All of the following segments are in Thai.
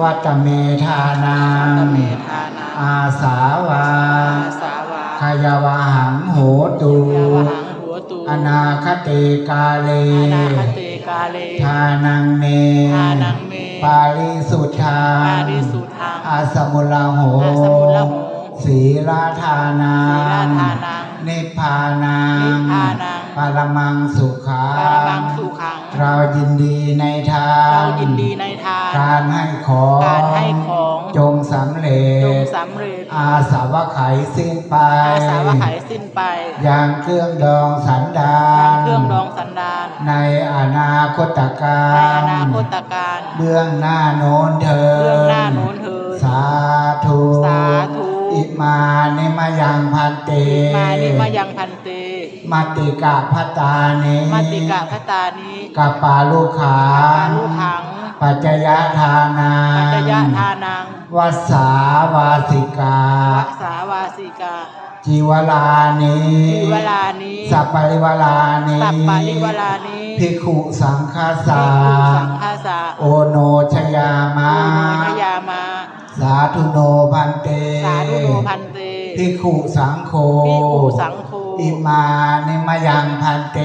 วัตเมธานาตงเมธานาอาสาวาอาสาวาขยวาหังโหตุยาวหังหัวตูอนาคติกาเลอานาคเตกาเล ทานังเมทานังเมปาริสุทธาปาริสุทธังอาสมุลาโหอาสมุลาโหศีลาทานาศีลาทานังนิพพานังนิพพานังปรมังสุขาปารมังสุขังเรายินดีในทางเรายินดีในทางการให้ของการให้ของจงสำเร็จงจสำเร็จ อาสาวะไขสิ้นไป อาสาวะไขสิ้นไปอย่างเครื่องดองสันดาการนเครื่องดองสันดาน ในอนาคตกาในรอนาคตการเบื้องหน้าโน้นเธอเรื่องหน้าโน้นเถิดสาธุสาธุ อิมานิมายังพันเตมานิมายังพันเตมาติกะพัตตานิมาติกาพตานิ กัปปาลูกขาปาลูกขัง ปัจจยทานาปัจจยทานังวัสสาวาสิกาวัสาวาสิกา จีวลานิทีเวลานี้สัปปริวลานิสัปปะริเวลานี้ภิกขุสังฆาสาภิกขุสังฆาสาโอโนชยามาโอโนชยามาสาธุโนพันเต สาธุโนพันเตภิกขุสังโฆภิกขุสังโฆ อิมานิมายังพันเต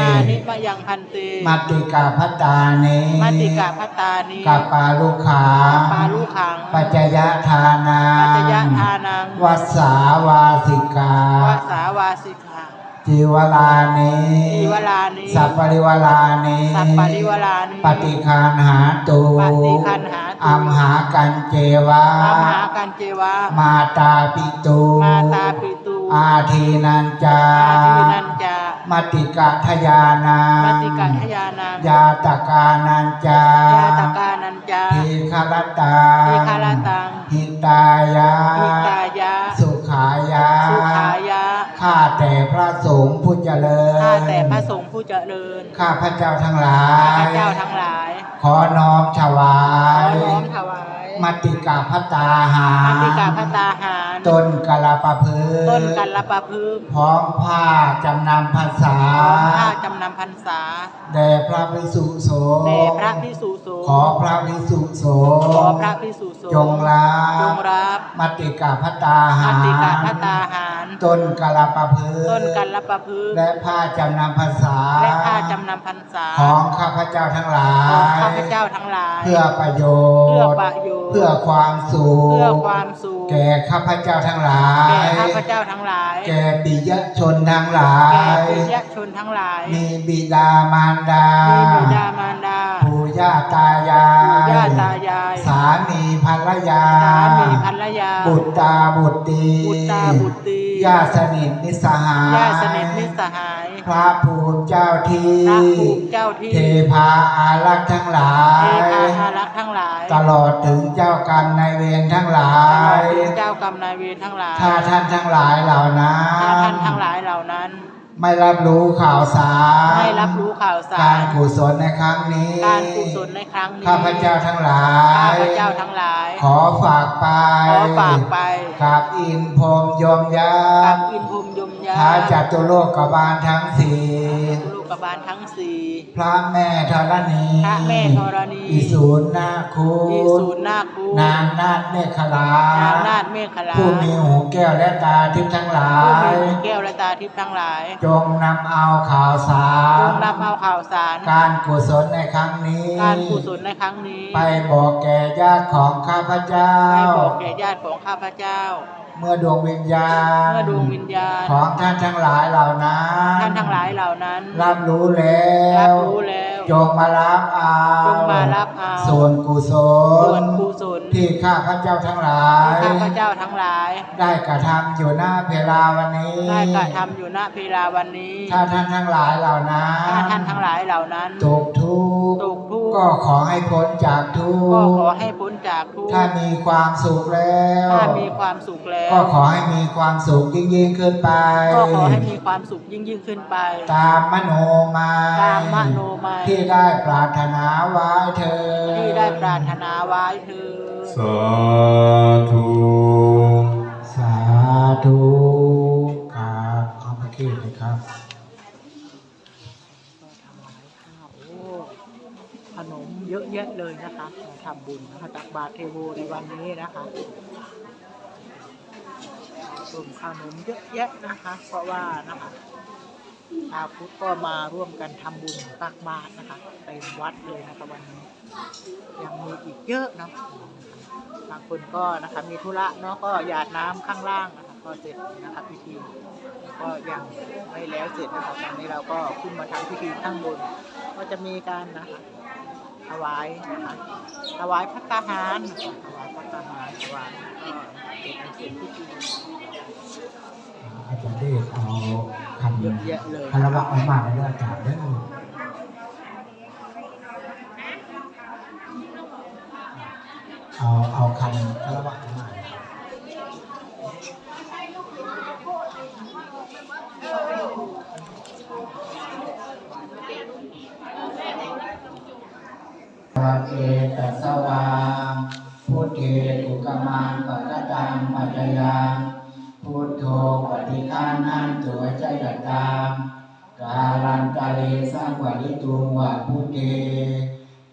มานิมายังพันเตมัตติกาพัตตานิมาติกาพตานิกัปปาลูกขาปาลูกขัง ปัจจยทานาปัจจยทานังวัสสาวาสิกาวัสาวาสิกาจีวลานิทีเวลานี้สัปปริวลานิสัปปะริวลานิปฏิคานหาตูปฏิคันหาตุอัมหากันเจวะมหากันเจวะ มาตาปิตูมาตาปิตู อาทีนันจาอาทินันจามติกะทยานาปฏิกัทยานังยาตกานันจายาตกานันจาทีคารตาทีคารตังหิตายา อิตายะ สุขายา สุขายะ ข้าแต่พระสงฆ์ผู้เจริญข้าแต่พระสงฆ์ผู้เจริญข้าพระเจ้าทั้งหลาข้ายพเจ้าทั้งหลาย ขอน้อมถวาขอย น้อมถวาย มติกาพตาหาปฏิกาพตาหารต้นกะลาปะพืต้นกัลปะพึกษ์พร้อมผ้าจำนำภาษาพร้อมผ้าจำนำพรรษา แด่พระภิกษุสงฆ์แด่พระพิสุสงฆ์ขอพระภิกษุสงฆ์ขอพระพิสุสงฆ์จงรับจงรับมติกาพตาหาปฏิกาพตาหาร ต้นกะลาปะพืต้นกัลปะพึกษ์และผ้าจำนำภาษา และผ้าจำนำพรรษา ของข้าพเจ้าทั้งหลาของยข้าพเจ้าทั้งหลาย เพื่อประโยเพื่อชน์ประโยชน์ เพื่อความสุข เพื่อความสุข แก่ข้าพเจ้าทั้งหลาย แก่ข้าพเจ้าทั้งหลาย แก่ปิยชนทั้งหลาแก่ยปุยชนทั้งหลาย มีบิดามารดา มีบิดามารดาปู่ย่าตายาปู่ยย่าตายาย สามีภรรยา สามีภรรยา บุตรตาบุตรีบุตรตาบุตรี ญาติสนิทมิตรสหายญาติสนิทมิตรสหาย พระภูมิเจ้าที่พระภูมิเจ้าที่ เทพาอารักษ์ทั้งหลาเทย พาอารักษ์ทั้งหลายตลอดถึงเจ้ากรรมนายเวรทั้งหลาตลอดยถึงเจ้ากรรมนายเวรทั้งหลายถ้าท่านทั้งหลายเหล่านั้ถ้านท่านทั้งหลายเหล่านั้น ไม่รับรู้ข่าวสารไม่รับรู้ข่าวสาการรกุศลในครั้งนี้ การกุศลในครั้งนี้ข้าพเจ้าทั้งหลาข้ายพเจ้าทั้งหลาย ขอฝากไปขอฝากไปกับอินพรหมยมยักักบษ์อินพรหมยมยาท้าจัตุโลกบาลทั้งสี่ลูก บาลทั้งสี่ พระแม่ธรณีพระแม่ธรณีอิศูนนาคูอีศูนนาคูนางนาถเมฆลานางนาถเมฆลาผู้มีหูแก้วและตาทิพย์ทั้งหลายผู้มีหูแก้วและตาทิพย์ทั้งหลาย จงนำเอาข่าวสารจงนำเอาข่าวสาร การกุศลในครั้งนี้ การกุศลในครั้งนี้ ไปบอกแก่ญาติของข้าพเจ้า ไปบอกแก่ญาติของข้าพเจ้า เมื่อดวงวิญญาณ เมื่อดวงวิญญาณ ของท่านทั้งหลายเหล่านั้นท่านทั้งหลายเหล่านั้นรับรู้แล้วรับรู้แล้วจงมารับเอาจงมารับเอาส่วนกุศส่วลนกุศลที่ข้าพเจ้าทั้งหลายที่ข้าพเจ้าทั้งหลาย ได้กระทำอยู่หน้าเพลาวันนี้ได้กระทำอยู่ณเพลาวันนี้ ถ้าท่านทั้งหลายเหล่านั้นถ้าท่านทั้งหลายเหล่านั้นตกทุกข์ตกทุกข์ก็ขอให้พ้นจากทุกก็ข์ขอให้ พ้นจากทุกข์ถ้ามีความสุขแล้วถ้ามีความสุขแล้ว ก็ขอให้มีความสุขยิ่งยิ่งขึ้นไป ก็ขอให้มีความสุขยิ่งยิ่งขึ้นไป ตามมโนมายตามมโนมายที่ได้ปรารถนาไว้เธอญที่ได้ปรารถนาไว้เธอสาธุ เลยนะคะมาทำบุญนะคะตักบาตรเทโวในวันนี้นะคะกลุ่มขนมเยอะแยะนะคะ เพราะว่านะคะชาวพุทธก็มาร่วมกันทำบุญตักบาตรนะคะเต็มวัดเลยนะคะวันนี้ยังมีอีกเยอะนะบางคนก็นะคะมีธุระเนาะก็หยาดน้ำข้างล่างนะคะก็เสร็จนะคะพิธีก็ยังไม่แล้วเสร็จนะคะตอนนี้เราก็ขึ้นมาทำพิธีข้างบน ก็จะมีการนะคะ ถวายนะคะถวายพัตตาหารถวายพัตตาหารถวายก็เป็นอันเสร็จที่ดีอาจารย์เดชเอาคำเยอะแยะเลยคารวะออกมาในเรื่อาจารย์ได้เอาเอาคำคารวะออกมาภะเอ ตัสสวาพุทเทตุกมังปัจตังปัจจยังพุทโธปฏิฆานันตัวใจยตามกาลันกาเลสังวริตุงวะพุทเท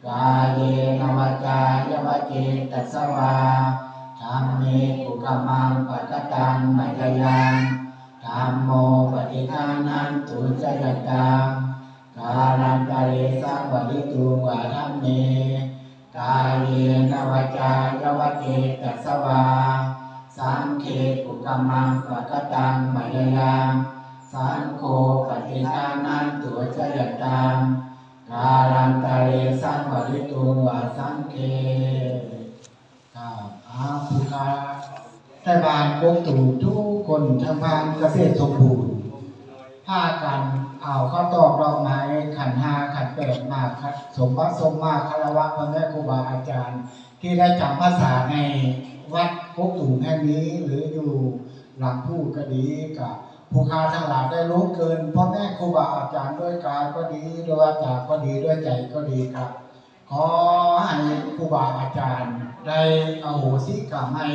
กาเยนวจายวเจตัสสวาธรรมเมตุกมังปัจจตังปัจจยังธรรมโมปฏิฆานันตุใจยตามกาลันกาเลสังวริตุงวะธัมเม กายเยนวจายวเจตัสวาสังเคปุกมังปะกตังมายยังสังโฆปฏิทานันตุจยตังกาลันกาเลสังวริตุงวะสังเคครับอาภูกาแต่บานกงตู่ทุกคนทางบ้านเกษตรสมบูรณ์ พากันเอาข้าวตอกดอกไม้ขันห้าขันแปดมาคัดสมบัติสมมาคารวะพ่อแม่ครูบาอาจารย์ ที่ได้จำภาษาในวัดพกตู่แห่งนี้ หรืออยู่หลังผู้ก็ดีกับผู้ค้าทั้งหลายได้รู้เกินพ่อแม่ครูบาอาจารย์ด้วยกายก็ดีด้วยวาจาก็ดีด้วยใจก็ดีครับขอให้ครูบาอาจารย์ ได้เอาโหสิกรรมให้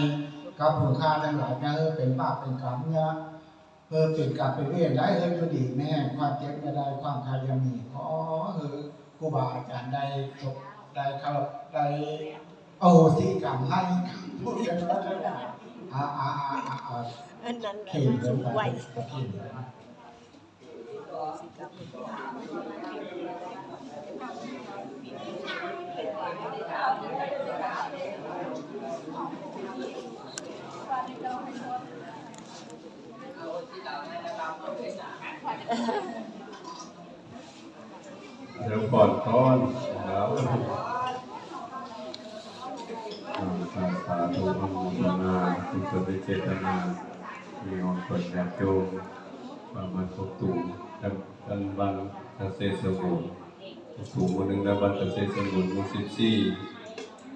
กับผู้ค้าทั้งหลายนะเออเป็นบาปเป็นกรรมเนี่ย เออเป็นกลับไปเรียนได้เอออยู่ดีแม่ความเจ็บไม่ได้ความคายยังมีขอเออครูบาอาจารย์ได้จบได้เข้าได้โอ้สิกรรมให้พูดกันแล้วได้อ่าอ่าอ่าอ่าอ่าอันนั้นแหละ เข่เดินไปไหวเข่งเดินไปเดี๋ยวก่อนก้อนแล้วสาสาธุอนุโมทนาทุกคนได้เจตนามีองค์คนญาติโยมมามาพบตู่ดังดันบันเกษตรสมบูรณ์ตู่หมู่หนึ่งดันบันเกษตรสมบูรณ์หมู่สิบสี่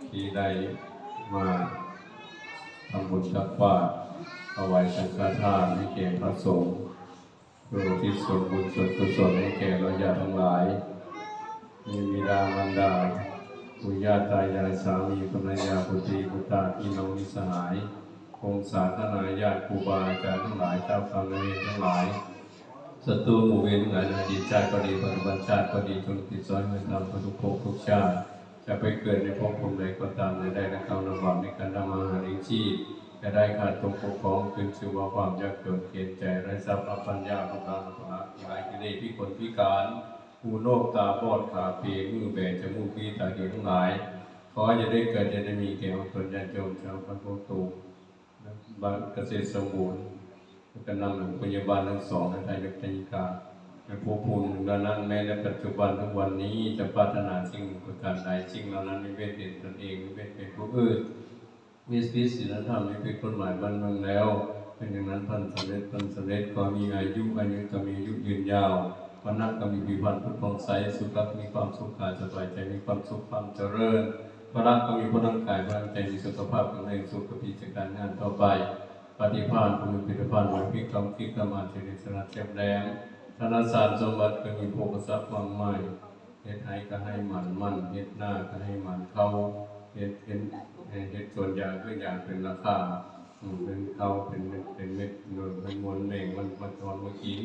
ที่ได้มาทำบุญตักบา เอาไว้สังฆทานให้แก่พระสงฆ์เพื่ออุที่ส่วนบุญส่วนกุศลให้แก่เราญาติทั้งหลายมีบิดามารดาปุญญาตายายสามีภรรยาปุตรีปุตตาพี่น้องมิสหายคงสาธนายญาติครูบาอาจารย์ทั้งหลายเจ้าฟังเรียนทั้งหลายศัตรูหมู่เวรทั้งหลายในอดีตชาติก็ดีปัจจุบันชาติก็ดีจงติดซ้อนเงินทำทุกภพทุกชาติจะไปเกิดในภพภูมิใดก็ตามในได้และกำลำบากในการทำอาหาเลี้ยงชีพ จะได้ขาดตกปกครองคืนชื่อว่าความยากจนเกียรใจไร้ทรัพย์รับปัญญาของการพละหลายกิเลสพิกลพิการหูโลกตาบอดขาเปียมือแบนจมูกปีตาเดียวทั้งหลายขอจะได้เกิดจะได้มีแก่องค์ตนญาติโยมชาวพันโพตูบ้านเกษตรสมบูรณ์ก็นำหลังพยาบาลทั้งสองในไทยและไทยกาในภูภูมิดังนั้นแม้ในปัจจุบันทุกวันนี้จะปรารถนาสิ่งประการใดสิ่งเหล่านั้นไม่เว้นเป็นตนเองไม่เว้นเป็นผู้อื่น มีสติศีลธรรมนี่เป็นกฎหมายบ้านเมืองแล้วเป็นอย่างนั้นพันสำเร็จพันสำเร็จก็มีอายุอายุก็มีอายุยืนยาววันนักก็มีผิวพรรณพุทธผ่องใสสุขมีความสุขกายสบายใจมีความสุขความเจริญพระรักก็มีพลังกายพลังใจมีสุขภาพแข็งแรงสุขภีจากการงานต่อไป ปฏิภาณภูมิพิภัณฑ์ไว้พิกรรมพิกรรมอาจริสระเทียบแรงธนสารสมบัติก็มีโภคทรัพย์มากมายเฮ็ดให้ก็ให้มันมันเฮ็ดหน้าก็ให้มันเข้า เห็ดเห็ดเห็ดส่วนยางคืออย่างเป็นราคาเป็นเขาเป็นเป็นเม็ดหน่วยเป็นมวลเมงมันมันตอนมื่อกี้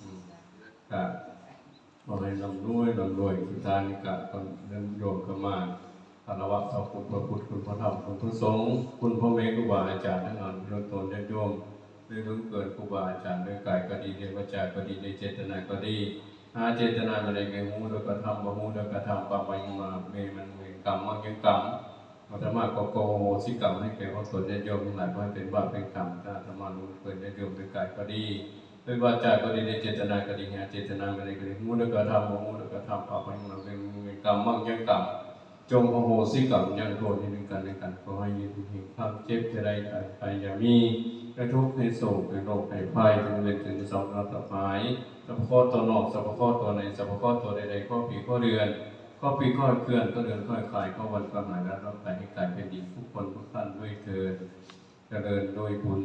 อืมก็ขอให้ลำรวยลำรวยสุดท้ายนิกะตอนเดินโยมก็มาคารวะต่อคุณพระพุทธคุณพระธรรมคุณพระสงฆ์คุณพ่อแม่ครูบาอาจารย์ทั้งหลายเรื่องตนญาติโยมด้วยลุงเกิดครูบาอาจารย์ด้วยกายก็ดีด้วยวาจาก็ดีด้วยเจตนาก็ดีหาเจตนามาในเงหูโดยกระทำบ่หูโดยกระทำปะไปมาเมมันเวรกรรมมั่งยังกรรม อาตมาก็โกโหสิกรรมให้แก่พระสนญาติโยมทั้งหลายเพราเป็นบาปเป็นกรรมถ้าอาตมารู้เกิดญาติโยมด้วยกายก็ดีด้วยวาจาก็ดีด้วยเจตนาก็ดีหาเจตนาไม่ได้ก็ดีมูลกระทำมูลกระทำปาปังเราเป็นเป็นกรรมมั่งยังกรรมจงโหสิกรรมยังโทษให้ถึงกันในกันขอให้ยืนถึงความเจ็บจะได้ตายไปอย่ามีกระทุกให้โศกให้โรคให้ภัยถึงเวรถึงสองรัตหายสัพพะตัวนอกสัพพะตัวในสัพพะตัวใดๆข้อปีข้อเดือน ก็ปีข้อเคลื่อนก็เดินค่อยคลายก็วันก็หายแล้วรับไปให้กลายเป็นดีทุกคนทุกท่านด้วยเถิดเจริญด้วยบุญ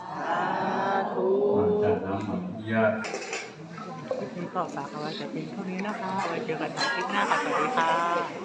สาธุมาจากน้ำหมันญาติคลิปนี้ก็ฝากเอาไว้แต่เพียงเท่านี้นะคะไว้เจอกันใหม่คลิปหน้าค่ะสวัสดีค่ะ